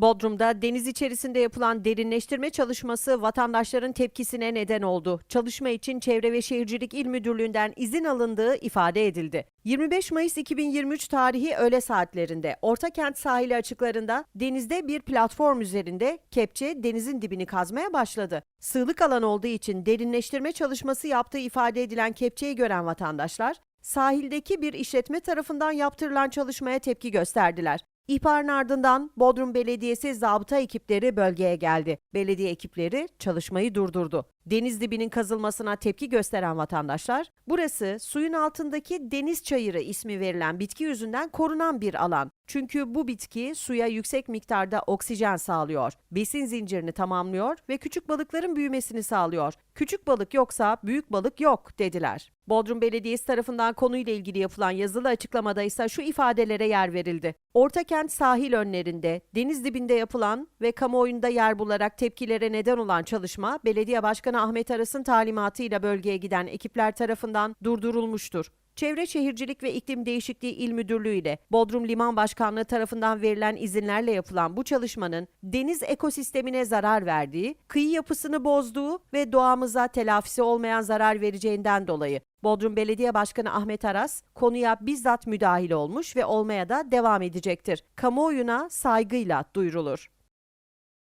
Bodrum'da deniz içerisinde yapılan derinleştirme çalışması vatandaşların tepkisine neden oldu. Çalışma için Çevre ve Şehircilik İl Müdürlüğü'nden izin alındığı ifade edildi. 25 Mayıs 2023 tarihi öğle saatlerinde Ortakent sahili açıklarında denizde bir platform üzerinde kepçe denizin dibini kazmaya başladı. Sığlık alan olduğu için derinleştirme çalışması yaptığı ifade edilen kepçeyi gören vatandaşlar sahildeki bir işletme tarafından yaptırılan çalışmaya tepki gösterdiler. İhbarın ardından Bodrum Belediyesi zabıta ekipleri bölgeye geldi. Belediye ekipleri çalışmayı durdurdu. Deniz dibinin kazılmasına tepki gösteren vatandaşlar, burası suyun altındaki deniz çayırı ismi verilen bitki yüzünden korunan bir alan. Çünkü bu bitki suya yüksek miktarda oksijen sağlıyor, besin zincirini tamamlıyor ve küçük balıkların büyümesini sağlıyor. Küçük balık yoksa büyük balık yok dediler. Bodrum Belediyesi tarafından konuyla ilgili yapılan yazılı açıklamada ise şu ifadelere yer verildi. Ortakent sahil önlerinde, deniz dibinde yapılan ve kamuoyunda yer bularak tepkilere neden olan çalışma, Belediye Başkanı Ahmet Aras'ın talimatıyla bölgeye giden ekipler tarafından durdurulmuştur. Çevre Şehircilik ve İklim Değişikliği İl Müdürlüğü ile Bodrum Liman Başkanlığı tarafından verilen izinlerle yapılan bu çalışmanın deniz ekosistemine zarar verdiği, kıyı yapısını bozduğu ve doğamıza telafisi olmayan zarar vereceğinden dolayı Bodrum Belediye Başkanı Ahmet Aras konuya bizzat müdahil olmuş ve olmaya da devam edecektir. Kamuoyuna saygıyla duyurulur.